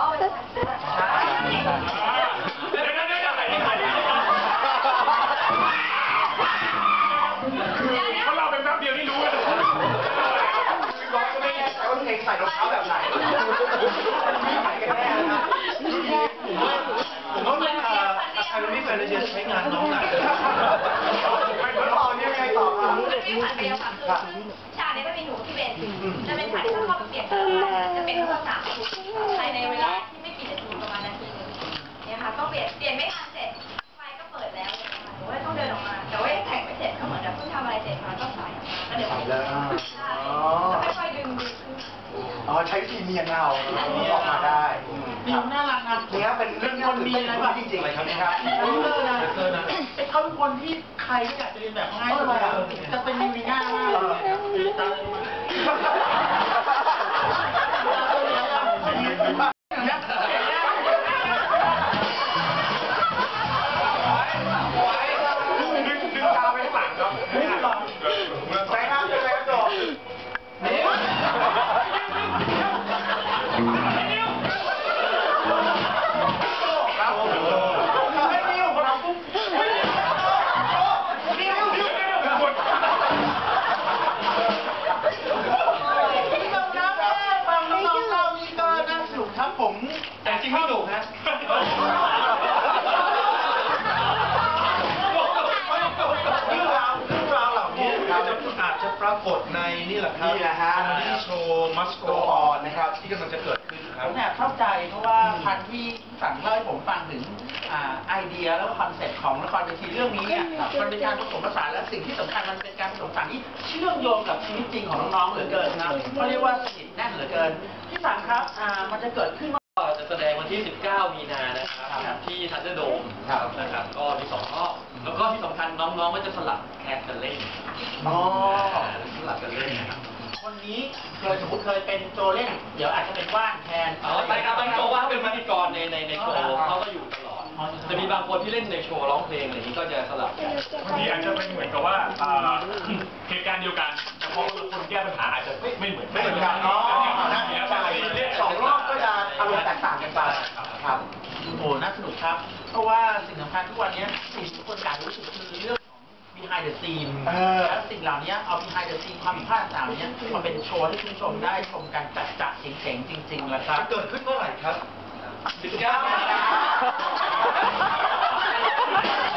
เขาเล่าเป็นแป๊บเดียวนี่รู้เลยร้องก็ไม่น่ใเลงส่รองเท้าแบบไหนผม่กันแน่นน้องเอนตอนนี้ไงต่อครับ เป็นจะเป็นฉากที่ต้องเข้าไปเปลี่ยนเสื้อผ้าจะเป็นทั้งหมดสามชุดภายในเวลาที่ไม่กี่นาทีประมาณนาทีนึงเนี่ยค่ะก็เปลี่ยนเปลี่ยนไม่ทันเสร็จไฟก็เปิดแล้วเนี่ยค่ะหนูก็ต้องเดินออกมา แต่ว่ายังแต่งไม่เสร็จก็เหมือนแบบเพิ่งทำอะไรเสร็จมาก็ใส่ออกมาก็เดี๋ยวใช่แล้วค่อยๆดึงดึงขึ้นอ๋อใช้วิธีเนียนเอาออกมาได้ดิวน่ารักนะเนี่ยเป็นเรื่องคนมีอะไรบ้างจริงๆเลยครับเนี่ยครับอันนี้เลยนะไอ้เขาเป็นคนที่ใครก็อยากจะเรียนแบบง่ายเลย แหละครับนี่แหละฮะที่โชว์มัสโกออนนะครับ ที่กำลังจะเกิดขึ้นคผรับ มแอบเข้าใจเพราะว่าพันที่สั่งเล่าให้ผมฟังถึงอ่าไอเดียแล้วก็คอนเซ็ปต์ของละครเวทีเรื่องนี้เนี่ยมันเป็นการผสมผสานและสิ่งที่สำคัญมันเป็นการผสมผสานที่เชื่อมโยงกับชีวิตจริงของน้องๆเหลือเกินนะเขาเรียกว่าสนิทแน่นเหลือเกินที่สั่งครับอ่ามันจะเกิดขึ้นก็จะแสดงวันที่ 19 มีนานะครับ ที่ทันเดอร์โดมนะครับ ก็มีสองรอบแล้วก็ที่สำคัญน้องๆก็จะสลับแคสกันเล่น อ๋อ สลับกันเล่นนะครับ ค นนี้เคยสมมติเคยเป็นโจเล่น เดี๋ยวอาจจะเป็นว่านแทนเอาไปครับบางโจว่าเป็นพิธีกรในในในโชว์เขาก็อยู่ตลอด จะมีบางคนที่เล่นในโชว์ร้องเพลงอะไรอย่างนี้ก็จะสลับกันบางทีอาจจะเป็นเหมือนกับว่าเหตุการณ์เดียวกันแต่พอคนแก้ปัญหาอาจจะไม่เหมือนไม่เหมือนกันเนาะใช่สองรอบก็จะอารมณ์แตกต่างกันไปครับโอ้โหน่าสนุกครับ เพราะว่าสิ่งสำคัญทุกวันนี้สิ่งที่คนอยากรู้สึกคือเรื่องของ behind the scene เออ แล้วสิ่งเหล่านี้เอา behind the scene ความผิดพลาดต่างๆเนี้ยมาเป็นโชว์ให้คุณผู้ชมได้ชมกันจัดจัดๆเจ๋งๆจริงๆนะครับจะเกิดขึ้นเมื่อไหร่ครับ 19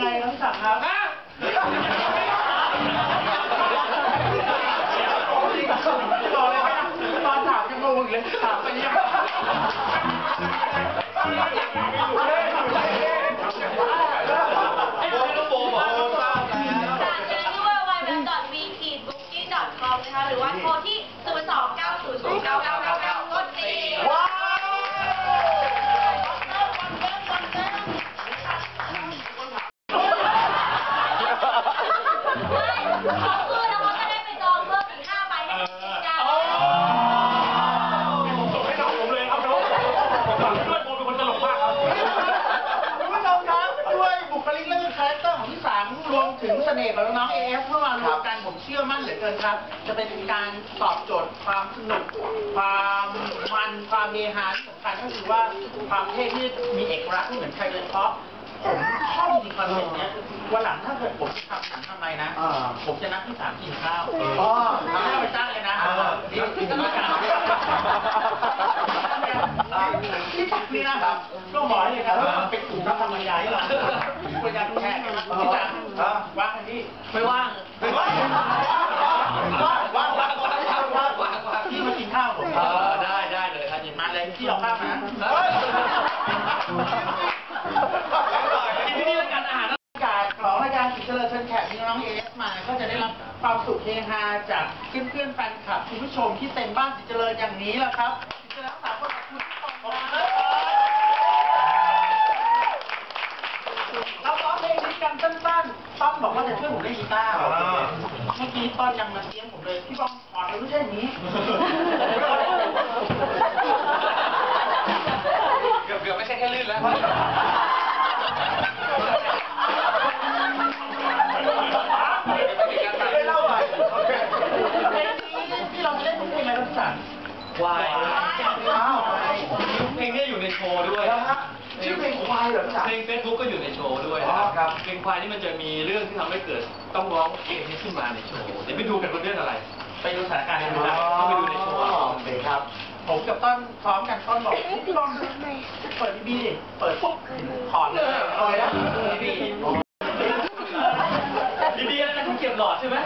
ังไงน้องศักครับตอนถามยังงงเลยถามไป เหลือเกินครับ จะเป็นการตอบโจทย์ความสนุก ความมันความเฮฮาที่สำคัญก็คือว่าความเท่ที่มีเอกลักษณ์ไม่เหมือนใครเลยเพราะผมชอบจริงคอนเซ็ปต์เนี้ยวันหลังถ้าเกิดผมทำหนังทำไมนะอ่าผมจะนัดพี่สามกินข้าวอ๋อทำให้ไปจ้างเลยนะเออนี่กินด้วยกันนี่ปักนี่นะครับก็บอกให้เลยครับว่าเป็นกลุ่มรับธรรมยาที่เราเป็นการแชร์กันนะพี่จ๋าว่างกันพี่ไม่ว่างไม่ว่าง กมีน้องเอสมาก็จะได้รับความสุขเฮฮาจากเพื่อนๆแฟนคลับคุณผู้ชมที่เต็มบ้านสิเจริญอย่างนี้แหละครับสิเจริญสามคนขอบคุณทุกคนครับเราร้องเพลงนี้กันสั้นๆต้อมบอกว่าจะช่วยผมเล่นกีตาร์อ่าเมื่อกี้ต้นยังมาเตี้ยมผมเลยพี่บอมถอเลยไม่ใช่อย่างนี้เกือบเกือบไม่ใช่แค่ลื่นแล้ว ไม่เล่าไปโอเค เพลงนี้ที่เราจะเล่นเป็นเพลงอะไรครับพี่สัน ควาย อ้าว เพลงนี้อยู่ในโชว์ด้วย แล้วฮะ ชื่อเพลงควายเหรอพี่จ๋าเพลงเฟซบุ๊กก็อยู่ในโชว์ด้วยอ๋อครับเพลงควายนี่มันจะมีเรื่องที่ทำให้เกิดต้องร้องเพลงนี้ขึ้นมาในโชว์เดี๋ยวไปดูกันว่าเรื่องอะไร ไปดูสถานการณ์กันดูดูได้นะต้องไปดูในโชว์เอาโอเคครับ ผมกับต้นพร้อมกันต้นบอกพี่บอมเปิดบีบีดิเปิดปุ๊บถอดเลยเอาเลยนะบีบีดีๆนะแต่คุณเก็บหลอดใช่ไหม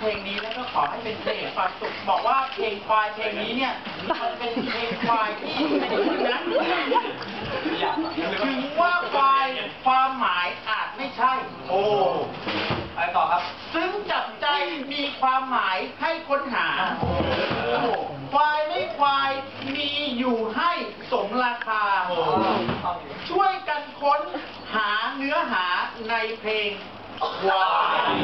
เพลงนี้แล้วก็ขอให้เป็นเพลงความสุขบอกว่าเพลงควายเพลงนี้เนี่ยมันเป็นเพลงควายที่ถึงนั้นถึงว่าควายความหมายอาจไม่ใช่ โอ้ไปต่อครับ ซึ่งจับใจมีความหมายให้ค้นหาควายไม่ควายมีอยู่ให้สมราคา ช่วยกันค้นหาเนื้อหาในเพลงควาย